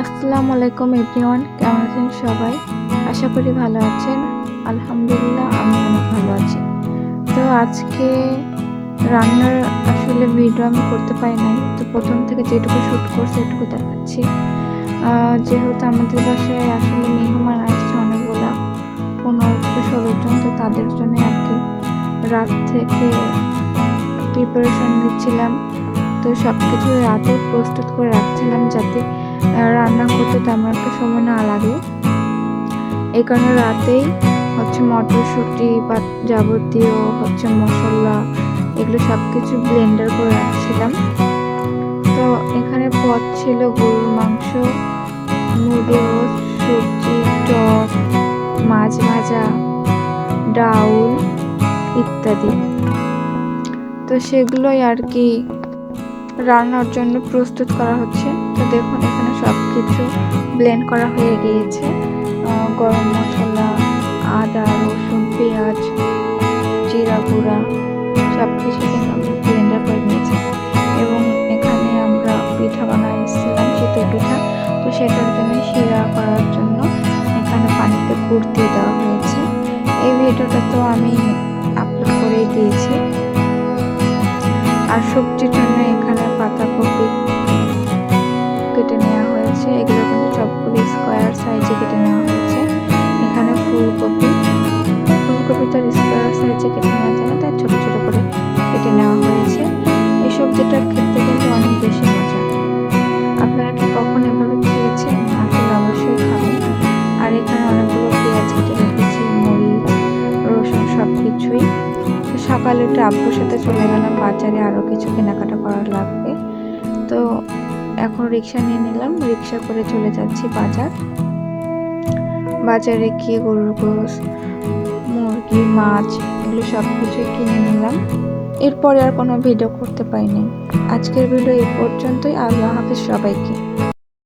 আসসালামু আলাইকুম এভরিওয়ান, কেমন আছেন সবাই? আশা করি ভালো আছেন। আলহামদুলিল্লাহ, আমি অনেক ভালো আছি। তো আজকে রান্নার আসলে ভিডিও আমি করতে পারি নাই। তো প্রথম থেকে যেটুকু শ্যুট করছি, এটুকু দেখাচ্ছি। যেহেতু আমাদের বাসায় আসলে মেহমান আসছে অনেকগুলা, পনেরো থেকে ষোলো জন, তো তাদের জন্য আর কি রাত থেকে প্রিপারেশন নিচ্ছিলাম। তো সব কিছু রাতে প্রস্তুত করে রাখছিলাম যাতে রান্না করতে তেমন একটা সময় না লাগে। এই কারণে রাতেই হচ্ছে মটরশুঁটি বা যাবতীয় হচ্ছে মশলা, এগুলো সব কিছু ব্লেন্ডার করে রাখছিলাম। তো এখানে পদ ছিল গরুর মাংস, নুডলস, সবজি, টক, মাছ ভাজা, ডাউল ইত্যাদি। তো সেগুলোই আর কি রান্নার জন্য প্রস্তুত করা হচ্ছে। তো দেখুন, এখানে সব কিছু ব্লেন্ড করা হয়ে গিয়েছে। গরম মশলা, আদা, রসুন, পেঁয়াজ, জিরা গুঁড়া সব কিছু কিন্তু আমরা ব্লেন্ডার করে নিয়েছি। এবং এখানে আমরা পিঠা বানাইছিলাম শীতের পিঠা। তো সেটার জন্য শিরা করার জন্য এখানে পানিতে গুড় দিয়ে দেওয়া হয়েছে। এই ভিডিওটা তো আমি আপলোড করেই দিয়েছি। আর সবজির সাইজে কেটে নেওয়া যায় না তাই ছোটো ছোটো করে কেটে নেওয়া হয়েছে। এই সবজিটা খেতে কিন্তু অনেক বেশি মজা। আপনারা কি কখন এভাবে খেয়েছেন? আসলে অবশ্যই খাবেন। আর এখানে অনেকগুলো পেঁয়াজ কেটে রেখেছি মরিচ রসুন সব কিছুই সকালে একটু আব্বুর সাথে চলে গেলাম, বাজারে আরও কিছু কেনাকাটা করার লাগবে। তো এখন রিক্সা নিয়ে নিলাম, রিক্সা করে চলে যাচ্ছি বাজার। বাজারে গিয়ে গরুর গোস মুরগি মাছ, এগুলো সব কিছুই কিনে নিলাম। এরপরে আর কোনো ভিডিও করতে পারিনি। আজকের ভিডিও এই পর্যন্তই। আল্লাহ হাফিজ সবাইকে।